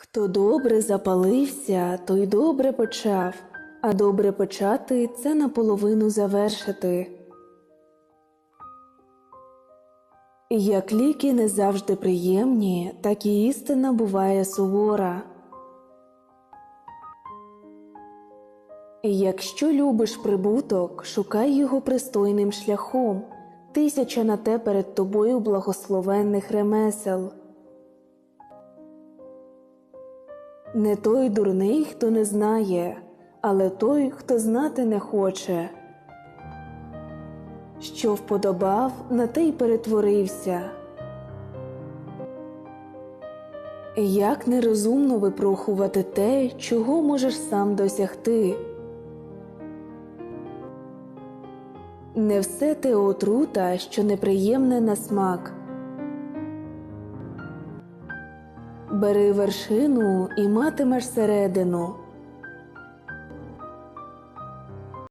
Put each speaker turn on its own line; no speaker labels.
Хто добре запалився, той добре почав, а добре почати це наполовину завершити. Як ліки не завжди приємні, так і істина буває сувора. Якщо любиш прибуток, шукай його пристойним шляхом, тисяча на те перед тобою благословенних ремесел. Не той дурний, хто не знає, але той, хто знати не хоче. Що вподобав, на те й перетворився. Як нерозумно випрохувати те, чого можеш сам досягти. Не все те отрута, що неприємне на смак. Бери вершину і матимеш середину.